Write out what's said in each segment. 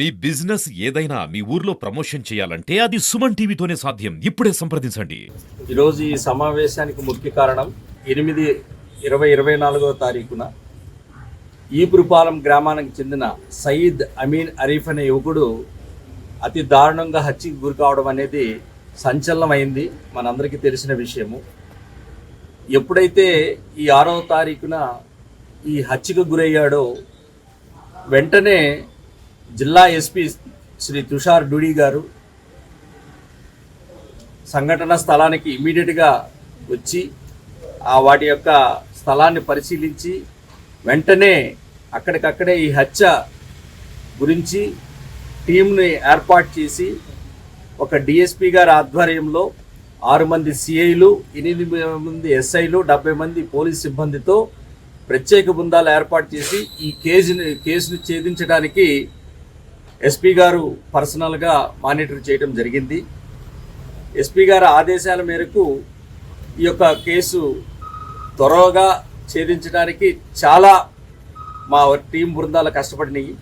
మీ business ఏదైనా మీ ఊర్లో promotion చేయాలంటే అది సుమన్ టీవీతోనే సాధ్యం. ఇప్పుడే సంప్రదించండి. ఈరోజు ఈ సమావేశానికి ముఖ్య కారణం ఎనిమిది ఇరవై ఇరవై నాలుగవ తారీఖున ఈపురుపాలెం గ్రామానికి చెందిన సయీద్ అమీన్ అరీఫ్ అనే యువకుడు అతి దారుణంగా హత్యకు గురి కావడం అనేది సంచలనమైంది. మనందరికీ తెలిసిన విషయము. ఎప్పుడైతే ఈ ఆరవ తారీఖున ఈ హత్యకు గురయ్యాడో వెంటనే జిల్లా ఎస్పీ శ్రీ తుషార్ డూడి గారు సంఘటన స్థలానికి ఇమీడియట్గా వచ్చి ఆ వాటి యొక్క స్థలాన్ని పరిశీలించి వెంటనే అక్కడికక్కడే ఈ హత్య గురించి టీంని ఏర్పాటు చేసి ఒక డిఎస్పీ గారి ఆధ్వర్యంలో ఆరు మంది సిఐలు ఎనిమిది మంది ఎస్ఐలు డెబ్బై మంది పోలీస్ సిబ్బందితో ప్రత్యేక బృందాలు ఏర్పాటు చేసి ఈ కేసుని కేసును ఛేదించడానికి ఎస్పీ గారు పర్సనల్గా మానిటర్ చేయడం జరిగింది. ఎస్పీ గారి ఆదేశాల మేరకు ఈ యొక్క కేసు త్వరగా ఛేదించడానికి చాలా మా టీం బృందాలు కష్టపడినాయి.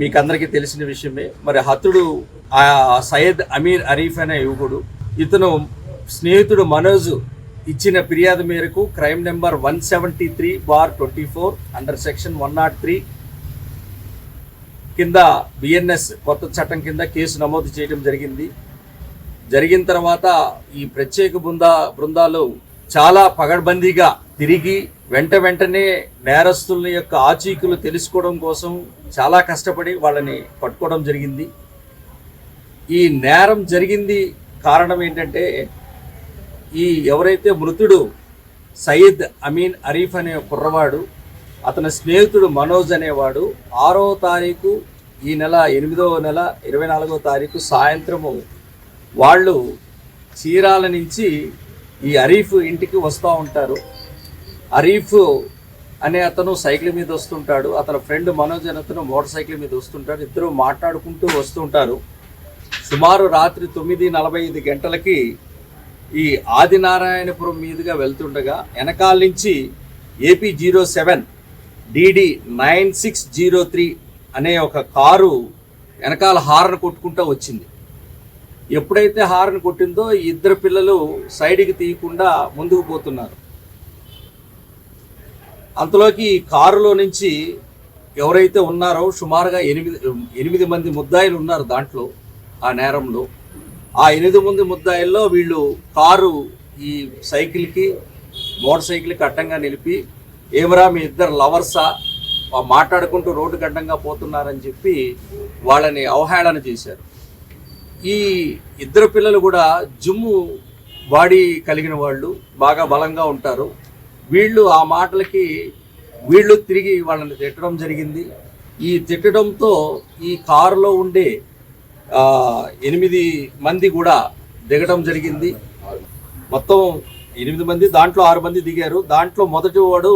మీకు అందరికీ తెలిసిన విషయమే. మరి హతుడు సయ్యద్ అమీర్ అరీఫ్ అనే యువకుడు ఇతను స్నేహితుడు మనోజ్ ఇచ్చిన ఫిర్యాదు మేరకు crime number one seventy three bar twenty four under section one not three కింద బిఎన్ఎస్ కొత్త చట్టం కింద కేసు నమోదు చేయడం జరిగింది. జరిగిన తర్వాత ఈ ప్రత్యేక బృందా బృందాలు చాలా పగడ్బందీగా తిరిగి వెంట వెంటనే నేరస్తుల యొక్క ఆచీకులు తెలుసుకోవడం కోసం చాలా కష్టపడి వాళ్ళని పట్టుకోవడం జరిగింది. ఈ నేరం జరిగింది కారణం ఏంటంటే ఈ ఎవరైతే మృతుడు సయీద్ అమీన్ అరీఫ్ అనే కుర్రవాడు అతని స్నేహితుడు మనోజ్ అనేవాడు ఆరో తారీఖు ఈ నెల ఎనిమిదవ నెల ఇరవై నాలుగో తారీఖు సాయంత్రము వాళ్ళు చీరాల నుంచి ఈ అరీఫ్ ఇంటికి వస్తూ ఉంటారు. అరీఫ్ అనే అతను సైకిల్ మీద వస్తుంటాడు. అతని ఫ్రెండ్ మనోజ్ అనే అతను మోటార్ సైకిల్ మీద వస్తుంటాడు ఇద్దరు మాట్లాడుకుంటూ వస్తుంటారు. సుమారు రాత్రి తొమ్మిది నలభై ఐదు గంటలకి ఈ ఆదినారాయణపురం మీదుగా వెళ్తుండగా వెనకాల నుంచి AP zero seven DD nine six zero three అనే ఒక కారు వెనకాల హార్న్ కొట్టుకుంటూ వచ్చింది. ఎప్పుడైతే హారన్ కొట్టిందో ఇద్దరు పిల్లలు సైడ్కి తీయకుండా ముందుకు పోతున్నారు. అంతలోకి ఈ కారులో నుంచి ఎవరైతే ఉన్నారో సుమారుగా ఎనిమిది ఎనిమిది మంది ముద్దాయిలు ఉన్నారు దాంట్లో ఆ నేరంలో. ఆ ఎనిమిది మంది ముద్దాయిల్లో వీళ్ళు కారు ఈ సైకిల్కి మోటార్ సైకిల్కి అడ్డంగా నిలిపి ఏమరా మీ ఇద్దరు లవర్సా? మాట్లాడుకుంటూ రోడ్డు గడ్డంగా పోతున్నారని చెప్పి వాళ్ళని అవహేళన చేశారు. ఈ ఇద్దరు పిల్లలు కూడా జుమ్ము బాడీ కలిగిన వాళ్ళు బాగా బలంగా ఉంటారు. వీళ్ళు ఆ మాటలకి వీళ్ళు తిరిగి వాళ్ళని తిట్టడం జరిగింది. ఈ తిట్టడంతో ఈ కారులో ఉండే ఎనిమిది మంది కూడా దిగడం జరిగింది. మొత్తం ఎనిమిది మంది దాంట్లో ఆరు మంది దిగారు. దాంట్లో మొదటి వాడు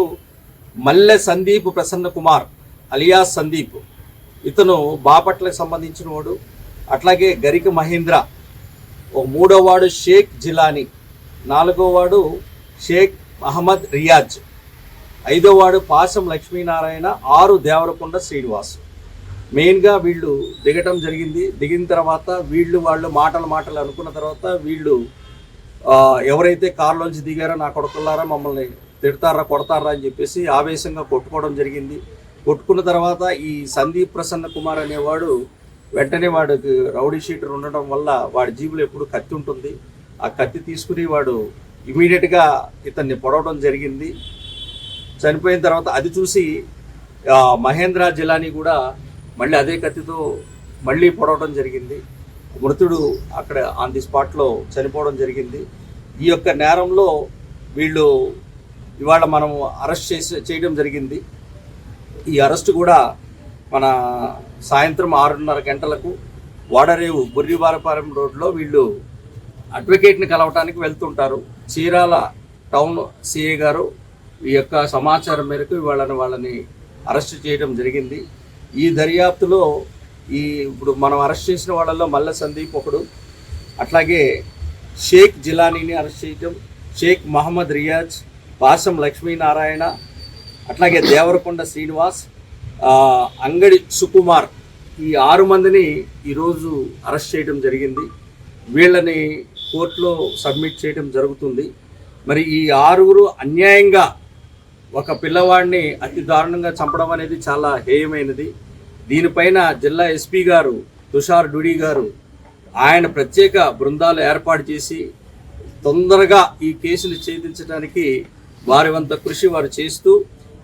మల్లె సందీప్ ప్రసన్న కుమార్ అలియాస్ సందీప్. ఇతను బాపట్లకు సంబంధించిన వాడు. అట్లాగే గరిక మహేంద్ర. ఒక మూడో వాడు షేక్ జిలానీ. నాలుగో వాడు షేక్ మహమ్మద్ రియాజ్. ఐదో వాడు పాశం లక్ష్మీనారాయణ ఆరు దేవరకొండ శ్రీనివాస్. మెయిన్గా వీళ్ళు దిగటం జరిగింది. దిగిన తర్వాత వీళ్ళు వాళ్ళు మాటలు మాటలు అనుకున్న తర్వాత వీళ్ళు ఎవరైతే కారులోంచి దిగారో నా కొడుకులారా మమ్మల్ని తిడతారా కొడతారా అని చెప్పేసి ఆవేశంగా కొట్టుకోవడం జరిగింది. కొట్టుకున్న తర్వాత ఈ సందీప్ ప్రసన్న కుమార్ అనేవాడు వెంటనే వాడికి రౌడీ షీటర్ ఉండడం వల్ల వాడి జీబులో ఎప్పుడు కత్తి ఉంటుంది. ఆ కత్తి తీసుకుని వాడు ఇమీడియట్గా ఇతన్ని పొడవడం జరిగింది. చనిపోయిన తర్వాత అది చూసి మహేంద్ర జిలాని కూడా మళ్ళీ అదే కత్తితో మళ్ళీ పొడవడం జరిగింది. మృతుడు అక్కడ ఆన్ ది స్పాట్లో చనిపోవడం జరిగింది. ఈ యొక్క నేరంలో వీళ్ళు ఇవాళ మనం అరెస్ట్ చేసి చేయడం జరిగింది. ఈ అరెస్ట్ కూడా మన సాయంత్రం ఆరున్నర గంటలకు వాడరేవు బుర్రివారపాలెం రోడ్లో వీళ్ళు అడ్వకేట్ని కలవటానికి వెళ్తుంటారు. చీరాల టౌన్ సిఏ గారు ఈ యొక్క సమాచారం మేరకు వాళ్ళని వాళ్ళని అరెస్ట్ చేయడం జరిగింది. ఈ దర్యాప్తులో ఈ ఇప్పుడు మనం అరెస్ట్ చేసిన వాళ్ళల్లో మల్ల సందీప్ ఒకడు అట్లాగే షేక్ జిలానీని అరెస్ట్ చేయటం షేక్ మహమ్మద్ రియాజ్ పాసం లక్ష్మీనారాయణ అట్లాగే దేవరకొండ శ్రీనివాస్ అంగడి సుకుమార్ ఈ ఆరు మందిని ఈరోజు అరెస్ట్ చేయడం జరిగింది. వీళ్ళని కోర్టులో సబ్మిట్ చేయడం జరుగుతుంది. మరి ఈ ఆరుగురు అన్యాయంగా ఒక పిల్లవాడిని అతి దారుణంగా చంపడం అనేది చాలా హేయమైనది. దీనిపైన జిల్లా ఎస్పీ గారు తుషార్ డుడి గారు ఆయన ప్రత్యేక బృందాలు ఏర్పాటు చేసి తొందరగా ఈ కేసులు ఛేదించడానికి వారి వంత కృషి వారు చేస్తూ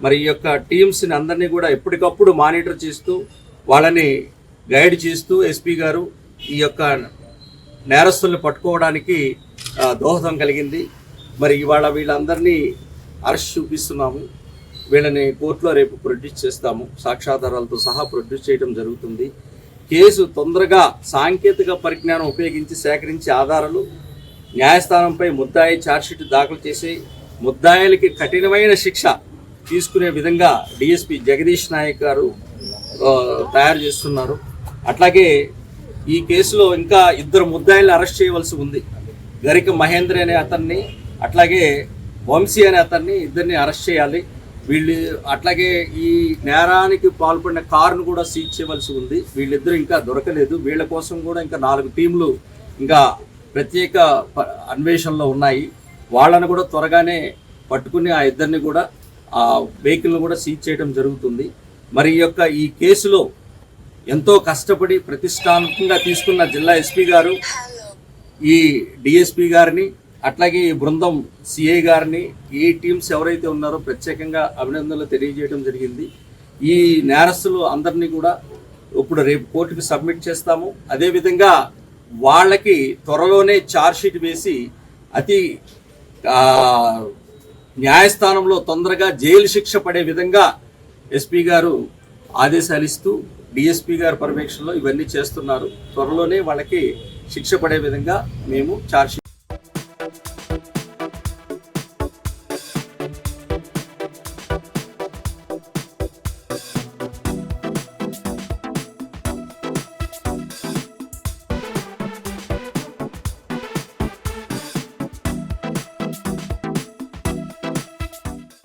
మరి ఈ యొక్క టీమ్స్ని అందరినీ కూడా ఎప్పటికప్పుడు మానిటర్ చేస్తూ వాళ్ళని గైడ్ చేస్తూ ఎస్పీ గారు ఈ యొక్క నేరస్తుల్ని పట్టుకోవడానికి దోహదం కలిగింది. మరి ఇవాళ వీళ్ళందరినీ అరెస్ట్ చూపిస్తున్నాము. వీళ్ళని కోర్టులో రేపు ప్రొడ్యూస్ చేస్తాము. సాక్ష్యాధారాలతో సహా ప్రొడ్యూస్ చేయడం జరుగుతుంది. కేసు తొందరగా సాంకేతిక పరిజ్ఞానం ఉపయోగించి సేకరించే ఆధారాలు న్యాయస్థానంపై ముద్దాయి ఛార్జ్షీట్ దాఖలు చేసి ముద్దాయిలకి కఠినమైన శిక్ష తీసుకునే విధంగా డిఎస్పి జగదీష్ నాయక్ గారు తయారు చేస్తున్నారు. అట్లాగే ఈ కేసులో ఇంకా ఇద్దరు ముద్దాయిల్ని అరెస్ట్ చేయవలసి ఉంది. గరిక మహేంద్ర అనే అతన్ని అట్లాగే వంశీ అనే అతన్ని ఇద్దరిని అరెస్ట్ చేయాలి. వీళ్ళు అట్లాగే ఈ నేరానికి పాల్పడిన కారును కూడా సీజ్ చేయవలసి ఉంది. వీళ్ళిద్దరూ ఇంకా దొరకలేదు. వీళ్ళ కోసం కూడా ఇంకా నాలుగు టీంలు ఇంకా ప్రత్యేక ప- అన్వేషణలో ఉన్నాయి. వాళ్ళని కూడా త్వరగానే పట్టుకుని ఆ ఇద్దరిని కూడా ఆ వెహికల్ను కూడా సీజ్ చేయడం జరుగుతుంది. మరి ఈ యొక్క ఈ కేసులో ఎంతో కష్టపడి ప్రతిష్టాత్మకంగా తీసుకున్న జిల్లా ఎస్పీ గారు ఈ డిఎస్పీ గారిని అట్లాగే ఈ బృందం సిఐ గారిని ఈ టీమ్స్ ఎవరైతే ఉన్నారో ప్రత్యేకంగా అభినందనలు తెలియజేయడం జరిగింది. ఈ నేరస్తులు అందరినీ కూడా ఇప్పుడు రేపు కోర్టుకి సబ్మిట్ చేస్తాము. అదేవిధంగా వాళ్ళకి త్వరలోనే ఛార్జ్షీట్ వేసి అతి న్యాయస్థానంలో తొందరగా జైలు శిక్ష పడే విధంగా ఎస్పీ గారు ఆదేశాలు ఇస్తూ డిఎస్పీ గారి పర్యవేక్షణలో ఇవన్నీ చేస్తున్నారు. త్వరలోనే వాళ్ళకి శిక్ష పడే విధంగా మేము ఛార్జ్